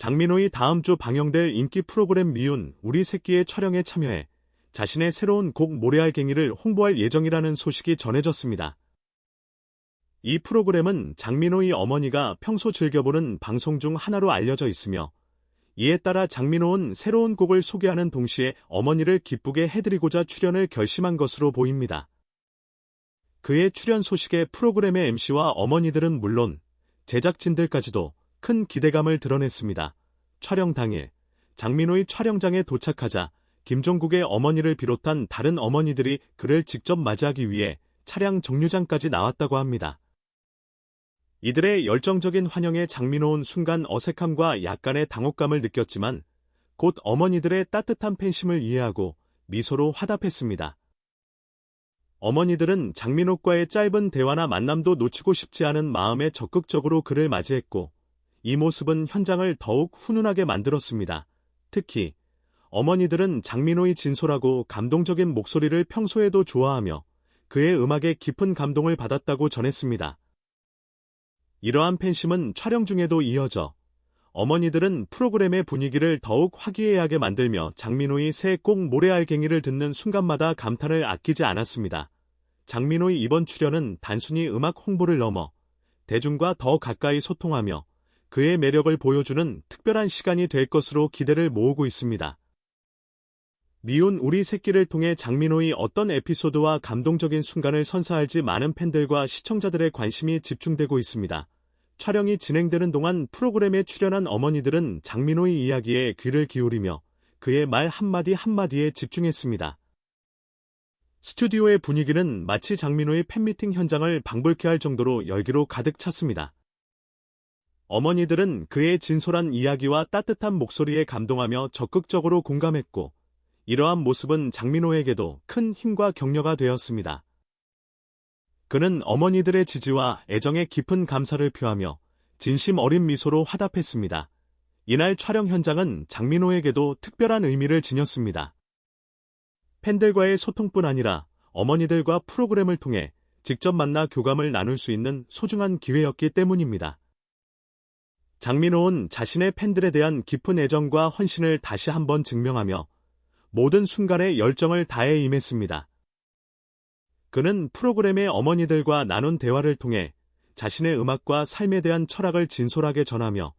장민호의 다음 주 방영될 인기 프로그램 미운 우리 새끼의 촬영에 참여해 자신의 새로운 곡 모래알갱이를 홍보할 예정이라는 소식이 전해졌습니다. 이 프로그램은 장민호의 어머니가 평소 즐겨보는 방송 중 하나로 알려져 있으며 이에 따라 장민호는 새로운 곡을 소개하는 동시에 어머니를 기쁘게 해드리고자 출연을 결심한 것으로 보입니다. 그의 출연 소식에 프로그램의 MC와 어머니들은 물론 제작진들까지도 큰 기대감을 드러냈습니다. 촬영 당일 장민호의 촬영장에 도착하자 김종국의 어머니를 비롯한 다른 어머니들이 그를 직접 맞이하기 위해 차량 정류장까지 나왔다고 합니다. 이들의 열정적인 환영에 장민호는 순간 어색함과 약간의 당혹감을 느꼈지만 곧 어머니들의 따뜻한 팬심을 이해하고 미소로 화답했습니다. 어머니들은 장민호과의 짧은 대화나 만남도 놓치고 싶지 않은 마음에 적극적으로 그를 맞이했고 이 모습은 현장을 더욱 훈훈하게 만들었습니다. 특히 어머니들은 장민호의 진솔하고 감동적인 목소리를 평소에도 좋아하며 그의 음악에 깊은 감동을 받았다고 전했습니다. 이러한 팬심은 촬영 중에도 이어져 어머니들은 프로그램의 분위기를 더욱 화기애애하게 만들며 장민호의 새꼭 모래알갱이를 듣는 순간마다 감탄을 아끼지 않았습니다. 장민호의 이번 출연은 단순히 음악 홍보를 넘어 대중과 더 가까이 소통하며 그의 매력을 보여주는 특별한 시간이 될 것으로 기대를 모으고 있습니다. 미운 우리 새끼를 통해 장민호의 어떤 에피소드와 감동적인 순간을 선사할지 많은 팬들과 시청자들의 관심이 집중되고 있습니다. 촬영이 진행되는 동안 프로그램에 출연한 어머니들은 장민호의 이야기에 귀를 기울이며 그의 말 한마디 한마디에 집중했습니다. 스튜디오의 분위기는 마치 장민호의 팬미팅 현장을 방불케 할 정도로 열기로 가득 찼습니다. 어머니들은 그의 진솔한 이야기와 따뜻한 목소리에 감동하며 적극적으로 공감했고 이러한 모습은 장민호에게도 큰 힘과 격려가 되었습니다. 그는 어머니들의 지지와 애정에 깊은 감사를 표하며 진심 어린 미소로 화답했습니다. 이날 촬영 현장은 장민호에게도 특별한 의미를 지녔습니다. 팬들과의 소통뿐 아니라 어머니들과 프로그램을 통해 직접 만나 교감을 나눌 수 있는 소중한 기회였기 때문입니다. 장민호는 자신의 팬들에 대한 깊은 애정과 헌신을 다시 한번 증명하며 모든 순간에 열정을 다해 임했습니다. 그는 프로그램의 어머니들과 나눈 대화를 통해 자신의 음악과 삶에 대한 철학을 진솔하게 전하며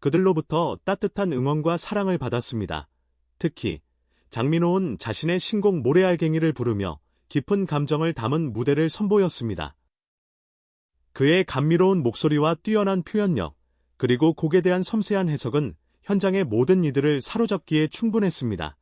그들로부터 따뜻한 응원과 사랑을 받았습니다. 특히 장민호는 자신의 신곡 모래알갱이를 부르며 깊은 감정을 담은 무대를 선보였습니다. 그의 감미로운 목소리와 뛰어난 표현력, 그리고 곡에 대한 섬세한 해석은 현장의 모든 이들을 사로잡기에 충분했습니다.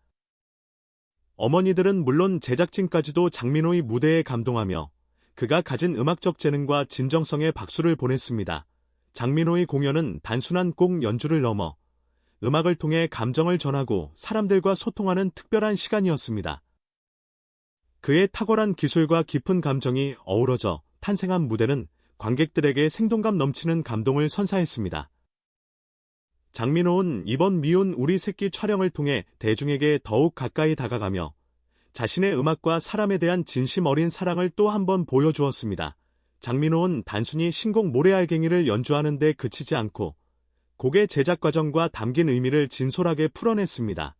어머니들은 물론 제작진까지도 장민호의 무대에 감동하며 그가 가진 음악적 재능과 진정성에 박수를 보냈습니다. 장민호의 공연은 단순한 곡 연주를 넘어 음악을 통해 감정을 전하고 사람들과 소통하는 특별한 시간이었습니다. 그의 탁월한 기술과 깊은 감정이 어우러져 탄생한 무대는 관객들에게 생동감 넘치는 감동을 선사했습니다. 장민호는 이번 미운 우리 새끼 촬영을 통해 대중에게 더욱 가까이 다가가며 자신의 음악과 사람에 대한 진심 어린 사랑을 또 한 번 보여주었습니다. 장민호는 단순히 신곡 모래알갱이를 연주하는 데 그치지 않고 곡의 제작 과정과 담긴 의미를 진솔하게 풀어냈습니다.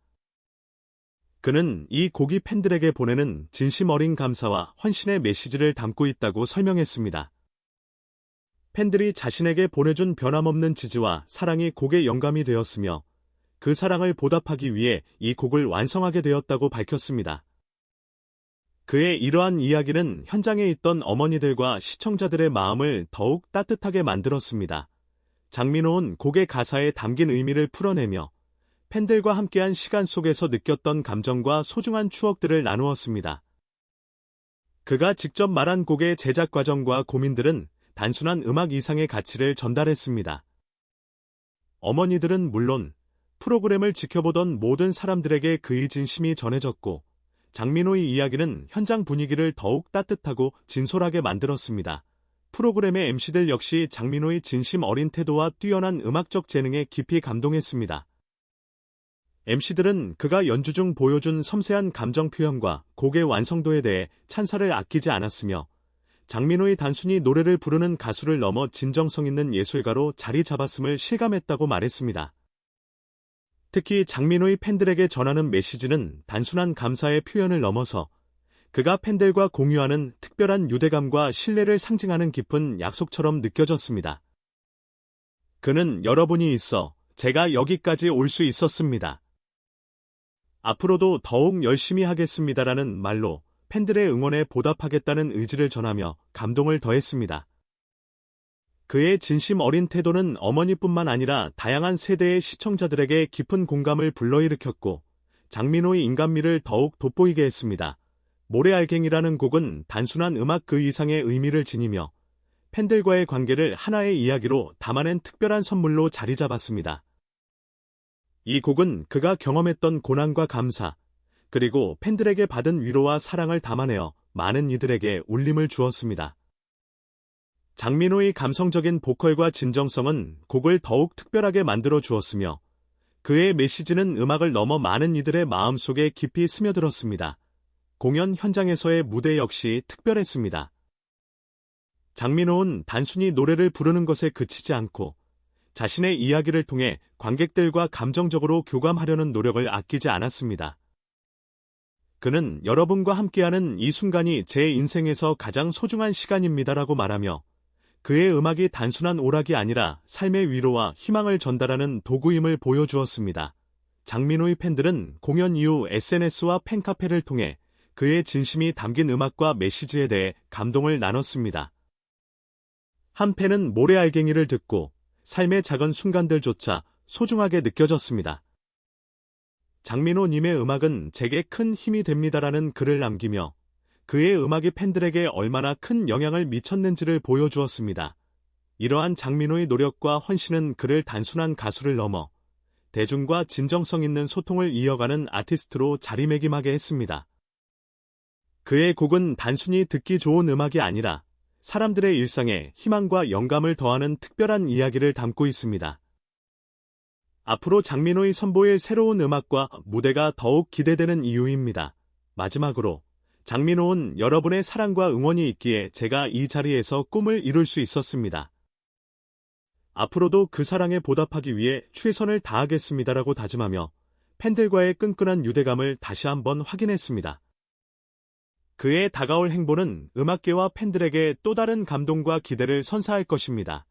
그는 이 곡이 팬들에게 보내는 진심 어린 감사와 헌신의 메시지를 담고 있다고 설명했습니다. 팬들이 자신에게 보내준 변함없는 지지와 사랑이 곡의 영감이 되었으며 그 사랑을 보답하기 위해 이 곡을 완성하게 되었다고 밝혔습니다. 그의 이러한 이야기는 현장에 있던 어머니들과 시청자들의 마음을 더욱 따뜻하게 만들었습니다. 장민호는 곡의 가사에 담긴 의미를 풀어내며 팬들과 함께한 시간 속에서 느꼈던 감정과 소중한 추억들을 나누었습니다. 그가 직접 말한 곡의 제작 과정과 고민들은 단순한 음악 이상의 가치를 전달했습니다. 어머니들은 물론 프로그램을 지켜보던 모든 사람들에게 그의 진심이 전해졌고 장민호의 이야기는 현장 분위기를 더욱 따뜻하고 진솔하게 만들었습니다. 프로그램의 MC들 역시 장민호의 진심 어린 태도와 뛰어난 음악적 재능에 깊이 감동했습니다. MC들은 그가 연주 중 보여준 섬세한 감정 표현과 곡의 완성도에 대해 찬사를 아끼지 않았으며 장민호의 단순히 노래를 부르는 가수를 넘어 진정성 있는 예술가로 자리 잡았음을 실감했다고 말했습니다. 특히 장민호의 팬들에게 전하는 메시지는 단순한 감사의 표현을 넘어서 그가 팬들과 공유하는 특별한 유대감과 신뢰를 상징하는 깊은 약속처럼 느껴졌습니다. 그는 여러분이 있어 제가 여기까지 올 수 있었습니다. 앞으로도 더욱 열심히 하겠습니다라는 말로 팬들의 응원에 보답하겠다는 의지를 전하며 감동을 더했습니다. 그의 진심 어린 태도는 어머니뿐만 아니라 다양한 세대의 시청자들에게 깊은 공감을 불러일으켰고 장민호의 인간미를 더욱 돋보이게 했습니다. 모래알갱이라는 곡은 단순한 음악 그 이상의 의미를 지니며 팬들과의 관계를 하나의 이야기로 담아낸 특별한 선물로 자리 잡았습니다. 이 곡은 그가 경험했던 고난과 감사, 그리고 팬들에게 받은 위로와 사랑을 담아내어 많은 이들에게 울림을 주었습니다. 장민호의 감성적인 보컬과 진정성은 곡을 더욱 특별하게 만들어 주었으며 그의 메시지는 음악을 넘어 많은 이들의 마음속에 깊이 스며들었습니다. 공연 현장에서의 무대 역시 특별했습니다. 장민호는 단순히 노래를 부르는 것에 그치지 않고 자신의 이야기를 통해 관객들과 감정적으로 교감하려는 노력을 아끼지 않았습니다. 그는 여러분과 함께하는 이 순간이 제 인생에서 가장 소중한 시간입니다라고 말하며 그의 음악이 단순한 오락이 아니라 삶의 위로와 희망을 전달하는 도구임을 보여주었습니다. 장민호의 팬들은 공연 이후 SNS와 팬카페를 통해 그의 진심이 담긴 음악과 메시지에 대해 감동을 나눴습니다. 한 팬은 모래알갱이를 듣고 삶의 작은 순간들조차 소중하게 느껴졌습니다. 장민호님의 음악은 제게 큰 힘이 됩니다라는 글을 남기며 그의 음악이 팬들에게 얼마나 큰 영향을 미쳤는지를 보여주었습니다. 이러한 장민호의 노력과 헌신은 그를 단순한 가수를 넘어 대중과 진정성 있는 소통을 이어가는 아티스트로 자리매김하게 했습니다. 그의 곡은 단순히 듣기 좋은 음악이 아니라 사람들의 일상에 희망과 영감을 더하는 특별한 이야기를 담고 있습니다. 앞으로 장민호의 선보일 새로운 음악과 무대가 더욱 기대되는 이유입니다. 마지막으로 장민호는 여러분의 사랑과 응원이 있기에 제가 이 자리에서 꿈을 이룰 수 있었습니다. 앞으로도 그 사랑에 보답하기 위해 최선을 다하겠습니다라고 다짐하며 팬들과의 끈끈한 유대감을 다시 한번 확인했습니다. 그의 다가올 행보는 음악계와 팬들에게 또 다른 감동과 기대를 선사할 것입니다.